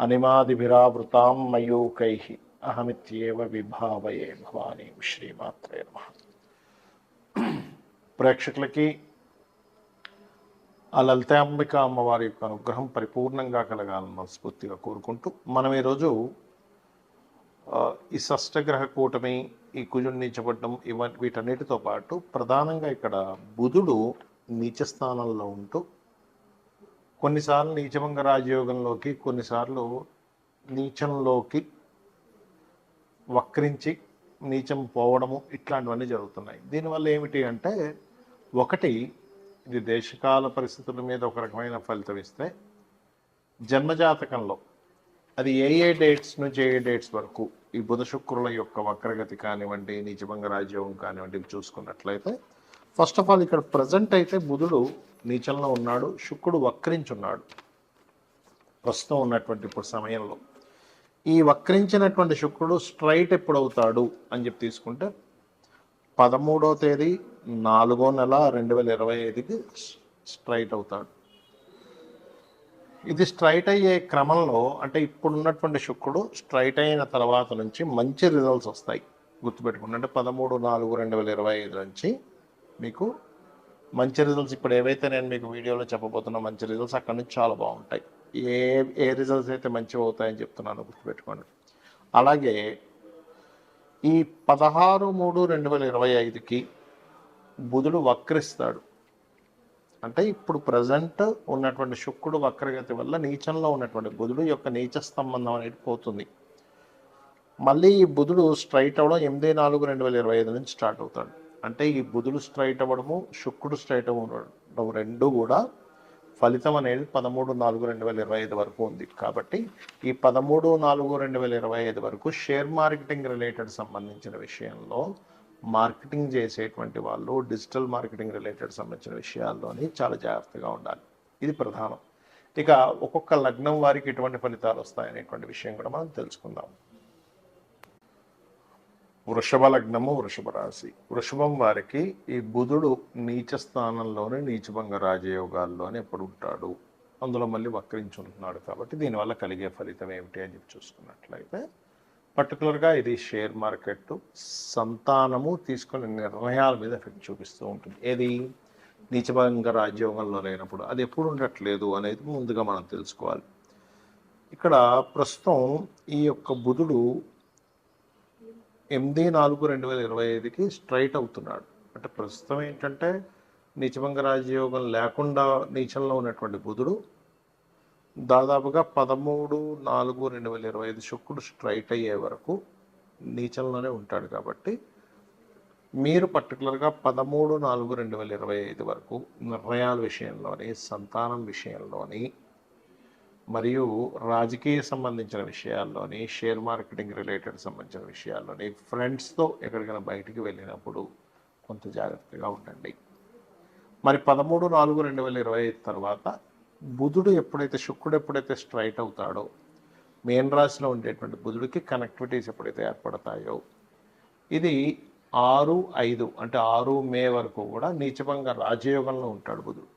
అనిమాదిభిరావృతాం మయూకై అహమిత్యేవ విభావయే భవానీ శ్రీమాత్రే నమ. ప్రేక్షకులకి ఆ లలితాంబిక అమ్మవారి యొక్క అనుగ్రహం పరిపూర్ణంగా కలగాలని మనస్ఫూర్తిగా కోరుకుంటూ మనం ఈరోజు ఈ షష్టగ్రహ కూటమి ఈ కుజుడు నీచపడడం ఇవ వీటన్నిటితో పాటు ప్రధానంగా ఇక్కడ బుధుడు నీచ స్థానంలో ఉంటూ కొన్నిసార్లు నీచభంగ రాజయోగంలోకి కొన్నిసార్లు నీచంలోకి వక్రించి నీచం పోవడము ఇట్లాంటివన్నీ జరుగుతున్నాయి. దీనివల్ల ఏమిటి అంటే ఒకటి ఇది దేశకాల పరిస్థితుల మీద ఒక రకమైన ఫలితం ఇస్తే జన్మజాతకంలో అది ఏ ఏ డేట్స్ నుంచి ఏ డేట్స్ వరకు ఈ బుధ శుక్రుల యొక్క వక్రగతి కానివ్వండి నిజభంగ రాజ్యోగం కానివ్వండి ఇవి చూసుకున్నట్లయితే ఫస్ట్ ఆఫ్ ఆల్ ఇక్కడ ప్రజెంట్ అయితే బుధుడు నీచంలో ఉన్నాడు శుక్రుడు వక్రించున్నాడు. ప్రస్తుతం ఉన్నటువంటి ఇప్పుడు సమయంలో. ఈ వక్రించినటువంటి శుక్రుడు స్ట్రైట్ ఎప్పుడు అవుతాడు అని చెప్పి తీసుకుంటే పదమూడో తేదీ నాలుగో నెల రెండు వేల ఇరవై ఐదుకి స్ట్రైట్ అవుతాడు. ఇది స్ట్రైట్ అయ్యే క్రమంలో అంటే ఇప్పుడు ఉన్నటువంటి శుక్రుడు స్ట్రైట్ అయిన తర్వాత నుంచి మంచి రిజల్ట్స్ వస్తాయి. గుర్తుపెట్టుకుంటే అంటే పదమూడు నాలుగు రెండు వేల ఇరవై ఐదు నుంచి మీకు మంచి రిజల్ట్స్ ఇప్పుడు ఏవైతే నేను మీకు వీడియోలో చెప్పబోతున్నా మంచి రిజల్ట్స్ అక్కడ నుంచి చాలా బాగుంటాయి. ఏ ఏ రిజల్ట్స్ అయితే మంచిగా అవుతాయని చెప్తున్నాను గుర్తుపెట్టుకోండి. అలాగే ఈ పదహారు మూడు రెండు వేల ఇరవై ఐదుకి బుధుడు వక్రిస్తాడు. అంటే ఇప్పుడు ప్రజెంట్ ఉన్నటువంటి శుక్రుడు వక్రగతి వల్ల నీచంలో ఉన్నటువంటి బుధుడు యొక్క నీచ సంబంధం అనేది పోతుంది. మళ్ళీ ఈ బుధుడు స్ట్రైట్ అవ్వడం ఎనిమిది నాలుగు రెండు వేల ఇరవై ఐదు నుంచి స్టార్ట్ అవుతాడు. అంటే ఈ బుధుడు స్ట్రైట్ అవ్వడము శుక్రుడు స్ట్రైట్ అవ్వడం రెండు కూడా ఫలితం అనేది పదమూడు నాలుగు రెండు వేల ఇరవై ఐదు వరకు ఉంది. కాబట్టి ఈ పదమూడు నాలుగు రెండు వేల ఇరవై ఐదు వరకు షేర్ మార్కెటింగ్ రిలేటెడ్ సంబంధించిన విషయంలో మార్కెటింగ్ చేసేటువంటి వాళ్ళు డిజిటల్ మార్కెటింగ్ రిలేటెడ్ సంబంధించిన విషయాల్లోని చాలా జాగ్రత్తగా ఉండాలి. ఇది ప్రధానం. ఇక ఒక్కొక్క లగ్నం వారికి ఎటువంటి ఫలితాలు వస్తాయనేటువంటి విషయం కూడా మనం తెలుసుకుందాం. వృషభ లగ్నము వృషభ రాశి వృషభం వారికి ఈ బుధుడు నీచ స్థానంలోనే నీచభంగ రాజయోగాల్లోనే ఎప్పుడు ఉంటాడు అందులో మళ్ళీ వక్రించుంటున్నాడు కాబట్టి దీనివల్ల కలిగే ఫలితం ఏమిటి అని చెప్పి చూసుకున్నట్లయితే పర్టికులర్గా ఇది షేర్ మార్కెట్ సంతానము తీసుకునే నిర్ణయాల మీద ఎఫెక్ట్ చూపిస్తూ ఉంటుంది. ఏది? నీచభంగ రాజ్యోగంలో లేనప్పుడు. అది ఎప్పుడు ఉండట్లేదు అనేది ముందుగా మనం తెలుసుకోవాలి. ఇక్కడ ప్రస్తుతం ఈ యొక్క బుధుడు ఎనిమిది నాలుగు రెండు వేల ఇరవై ఐదుకి స్ట్రైట్ అవుతున్నాడు. అంటే ప్రస్తుతం ఏంటంటే నీచభంగ రాజయోగం లేకుండా నీచంలో ఉన్నటువంటి బుధుడు దాదాపుగా పదమూడు నాలుగు రెండు వేల ఇరవై ఐదు శుక్రుడు స్ట్రైట్ అయ్యే వరకు నీచంలోనే ఉంటాడు కాబట్టి మీరు పర్టికులర్గా పదమూడు నాలుగు రెండు వేల ఇరవై ఐదు వరకు నిర్ణయాల విషయంలోని సంతానం విషయంలోని మరియు రాజకీయ సంబంధించిన విషయాల్లోని షేర్ మార్కెటింగ్ రిలేటెడ్ సంబంధించిన విషయాల్లోని ఫ్రెండ్స్తో ఎక్కడికైనా బయటికి వెళ్ళినప్పుడు కొంత జాగ్రత్తగా ఉండండి. మరి పదమూడు నాలుగు రెండు వేల ఇరవై ఐదు తర్వాత బుధుడు ఎప్పుడైతే శుక్రుడు ఎప్పుడైతే స్ట్రైట్ అవుతాడో మేన్ రాశిలో ఉండేటువంటి బుధుడికి కనెక్టివిటీస్ ఎప్పుడైతే ఏర్పడతాయో ఇది ఆరు ఐదు అంటే ఆరు మే వరకు కూడా నీచభంగా రాజయోగంలో ఉంటాడు బుధుడు.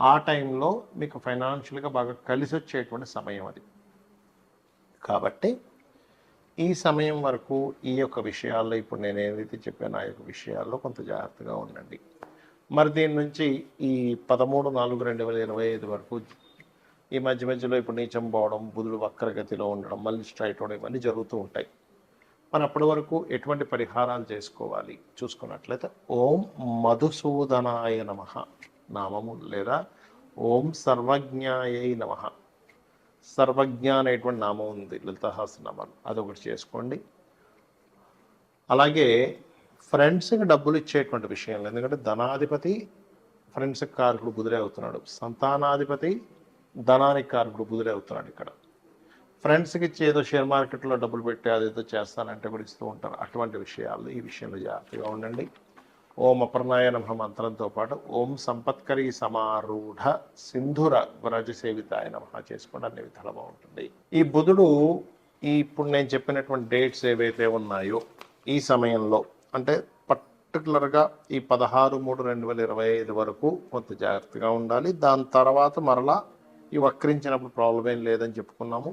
ఆ టైంలో మీకు ఫైనాన్షియల్గా బాగా కలిసి వచ్చేటువంటి సమయం అది. కాబట్టి ఈ సమయం వరకు ఈ యొక్క విషయాల్లో ఇప్పుడు నేను ఏదైతే చెప్పానో ఆ యొక్క విషయాల్లో కొంత జాగ్రత్తగా ఉండండి. మరి దీని నుంచి ఈ పదమూడు నాలుగు రెండు వేల ఇరవై ఐదు వరకు ఈ మధ్య మధ్యలో ఇప్పుడు నీచం పోవడం బుధుడు వక్రగతిలో ఉండడం మళ్ళీ స్ట్రైట్ అవడం ఇవన్నీ జరుగుతూ ఉంటాయి. మరి అప్పటి వరకు ఎటువంటి పరిహారాలు చేసుకోవాలి? చూసుకున్నట్లయితే ఓం మధుసూదనాయ నమ. నామము లేదా ఓం సర్వజ్ఞాయై నమ. సర్వజ్ఞ అనేటువంటి నామం ఉంది లలితహాసనామాలు. అదొకటి చేసుకోండి. అలాగే ఫ్రెండ్స్కి డబ్బులు ఇచ్చేటువంటి విషయంలో ఎందుకంటే ధనాధిపతి ఫ్రెండ్స్కి కారకుడు బుదిరే అవుతున్నాడు. సంతానాధిపతి ధనానికి కారకుడు బుదిరే అవుతున్నాడు ఇక్కడ. ఫ్రెండ్స్కి ఇచ్చి ఏదో షేర్ మార్కెట్లో డబ్బులు పెట్టి అదేదో చేస్తానంటే కూడా ఇస్తూ ఉంటారు. అటువంటి విషయాలు ఈ విషయంలో జాగ్రత్తగా ఉండండి. ఓం అపర్ణాయ నమ మంత్రంతో పాటు ఓం సంపత్కరి సమారూఢ సింధుర వ్రజ సేవితాయ నమ చేసుకోవడం అన్ని విధాలు బాగుంటుంది. ఈ బుధుడు ఈ ఇప్పుడు నేను చెప్పినటువంటి డేట్స్ ఏవైతే ఉన్నాయో ఈ సమయంలో అంటే పర్టికులర్గా ఈ పదహారు మూడు రెండు వేల ఇరవై ఐదు వరకు కొంత జాగ్రత్తగా ఉండాలి. దాని తర్వాత మరలా ఈ వక్రించినప్పుడు ప్రాబ్లం ఏం లేదని చెప్పుకున్నాము.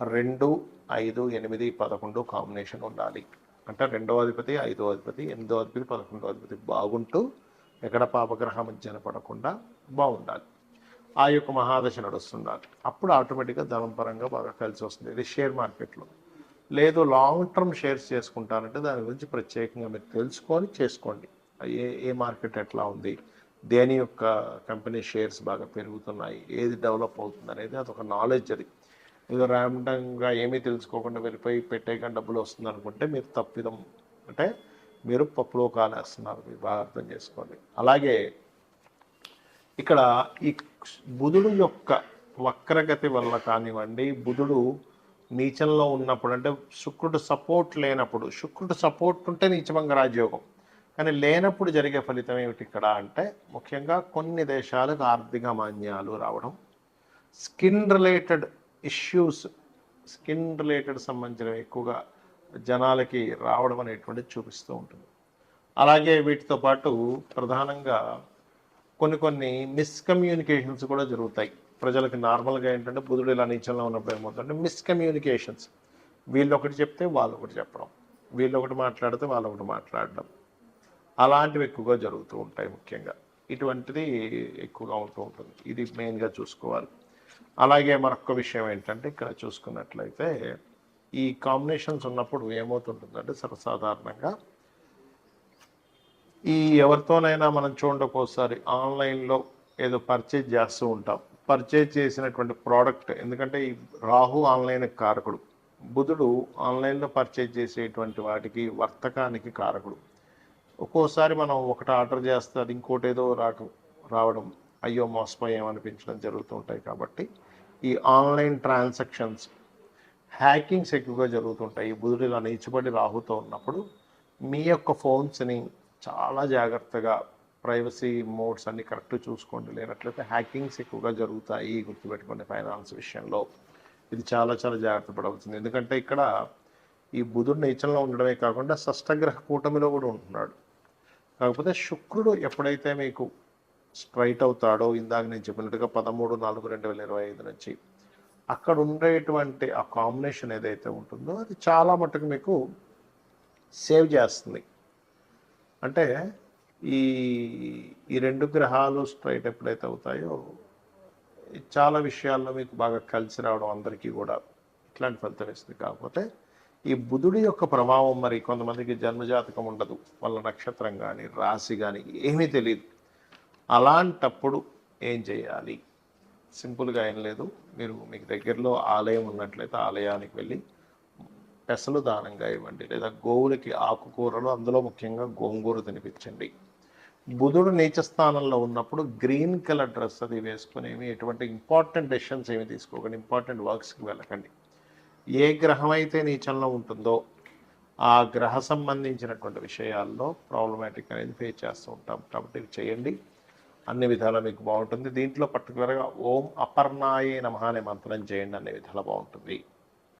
రెండు ఐదు ఎనిమిది పదకొండు కాంబినేషన్ ఉండాలి. అంటే రెండవ అధిపతి ఐదో అధిపతి ఎనిమిదో అధిపతి పదకొండో అధిపతి బాగుంటూ ఎక్కడ పాపగ్రహం మధ్యన పడకుండా బాగుండాలి. ఆ యొక్క మహాదశ నడుస్తుండాలి. అప్పుడు ఆటోమేటిక్గా ధనం పరంగా బాగా కలిసి వస్తుంది. ఇది షేర్ మార్కెట్లో లేదు లాంగ్ టర్మ్ షేర్స్ చేసుకుంటానంటే దాని గురించి ప్రత్యేకంగా మీరు తెలుసుకొని చేసుకోండి. ఏ ఏ మార్కెట్ ఎట్లా ఉంది? దేని యొక్క కంపెనీ షేర్స్ బాగా పెరుగుతున్నాయి? ఏది డెవలప్ అవుతుంది అనేది అదొక నాలెడ్జ్ అది. ఏదో ర్యాండంగా ఏమీ తెలుసుకోకుండా వెళ్ళిపోయి పెట్టేయకుండా డబ్బులు వస్తుంది అనుకుంటే మీరు తప్పిదం. అంటే మీరు పప్పులో కాలేస్తున్నారు మీరు బాగా అర్థం చేసుకోండి. అలాగే ఇక్కడ ఈ బుధుడు యొక్క వక్రగతి వల్ల కానివ్వండి బుధుడు నీచంలో ఉన్నప్పుడు అంటే శుక్రుడు సపోర్ట్ లేనప్పుడు శుక్రుడు సపోర్ట్ ఉంటే నీచమంగ రాజయోగం. కానీ లేనప్పుడు జరిగే ఫలితం ఏమిటి ఇక్కడ అంటే ముఖ్యంగా కొన్ని దేశాలకు ఆర్థిక మాన్యాలు రావడం. Skin related issues skin related సంబంధించినవి ఎక్కువగా జనాలకి రావడం అనేటువంటిది చూపిస్తూ ఉంటుంది. అలాగే వీటితో పాటు ప్రధానంగా కొన్ని కొన్ని మిస్కమ్యూనికేషన్స్ కూడా జరుగుతాయి. ప్రజలకు నార్మల్గా ఏంటంటే బుధుడు ఇలా నీచంలో ఉన్నప్పుడు ఏమవుతుందంటే మిస్కమ్యూనికేషన్స్ వీళ్ళు ఒకటి చెప్తే వాళ్ళు ఒకటి చెప్పడం. వీళ్ళు ఒకటి మాట్లాడితే వాళ్ళు ఒకటి మాట్లాడడం. అలాంటివి ఎక్కువగా జరుగుతూ ఉంటాయి ముఖ్యంగా. ఇటువంటిది ఎక్కువగా ఉంటూ ఉంటుంది. ఇది మెయిన్గా చూసుకోవాలి. అలాగే మరొక విషయం ఏంటంటే ఇక్కడ చూసుకున్నట్లయితే ఈ కాంబినేషన్స్ ఉన్నప్పుడు ఏమవుతుంటుందంటే సర్వసాధారణంగా ఈ ఎవరితోనైనా మనం చూడండి ఒక్కోసారి ఆన్లైన్లో ఏదో పర్చేజ్ చేస్తూ ఉంటాం. పర్చేజ్ చేసినటువంటి ప్రోడక్ట్ ఎందుకంటే ఈ రాహు ఆన్లైన్ కారకుడు. బుధుడు ఆన్లైన్లో పర్చేజ్ చేసేటువంటి వాటికి వర్తకానికి కారకుడు. ఒక్కోసారి మనం ఒకటి ఆర్డర్ చేస్తే అది ఇంకోటి ఏదో రాక రావడం. అయ్యో మోసపోయామనిపించడం జరుగుతూ ఉంటాయి కాబట్టి ఈ ఆన్లైన్ ట్రాన్సాక్షన్స్ హ్యాకింగ్స్ ఎక్కువగా జరుగుతుంటాయి. ఈ బుధుడు ఇలా నీచబడి రాహుతో ఉన్నప్పుడు మీ యొక్క ఫోన్స్ని చాలా జాగ్రత్తగా ప్రైవసీ మోడ్స్ అన్ని కరెక్ట్ చూసుకోండి. లేనట్లయితే హ్యాకింగ్స్ ఎక్కువగా జరుగుతాయి గుర్తుపెట్టుకోండి ఫైనాన్స్ విషయంలో. ఇది చాలా చాలా జాగ్రత్త పడవలసింది. ఎందుకంటే ఇక్కడ ఈ బుధుడు నీచంలో ఉండడమే కాకుండా షష్టగ్రహ కూటమిలో కూడా ఉంటున్నాడు. కాకపోతే శుక్రుడు ఎప్పుడైతే మీకు స్ట్రైట్ అవుతాడో ఇందాక నేను చెప్పినట్టుగా పదమూడు నాలుగు రెండు వేల ఇరవై ఐదు నుంచి. అక్కడ ఉండేటువంటి ఆ కాంబినేషన్ ఏదైతే ఉంటుందో అది చాలా మటుకు మీకు సేవ్ చేస్తుంది. అంటే ఈ ఈ రెండు గ్రహాలు స్ట్రైట్ ఎప్పుడైతే అవుతాయో చాలా విషయాల్లో మీకు బాగా కలిసి రావడం అందరికీ కూడా ఇట్లాంటి ఫలితం ఇస్తుంది. కాకపోతే ఈ బుధుడి యొక్క ప్రభావం మరి కొంతమందికి జన్మజాతకం ఉండదు. వాళ్ళ నక్షత్రం కానీ రాశి కానీ ఏమీ తెలియదు అలాంటప్పుడు ఏం చేయాలి? సింపుల్గా ఏం లేదు. మీరు మీకు దగ్గరలో ఆలయం ఉన్నట్లయితే ఆలయానికి వెళ్ళి పెసలు దానంగా ఇవ్వండి. లేదా గోవులకి ఆకుకూరలు అందులో ముఖ్యంగా గోంగూర తినిపించండి. బుధుడు నీచ స్థానంలో ఉన్నప్పుడు గ్రీన్ కలర్ డ్రెస్ అది వేసుకుని ఏమి ఎటువంటి ఇంపార్టెంట్ డెసిషన్స్ ఏమి తీసుకోకండి. ఇంపార్టెంట్ వర్క్స్కి వెళ్ళకండి. ఏ గ్రహం అయితే నీచంలో ఉంటుందో ఆ గ్రహ సంబంధించినటువంటి విషయాల్లో ప్రాబ్లమాటిక్ అనేది ఫేస్ చేస్తూ ఉంటాం. కాబట్టి ఇవి చేయండి. అన్ని విధాలా మీకు బాగుంటుంది. దీంట్లో పర్టికులర్గా ఓం అపర్ణాయే నమః అనే మంత్రం చేయండి. అనే విధాలా బాగుంటుంది.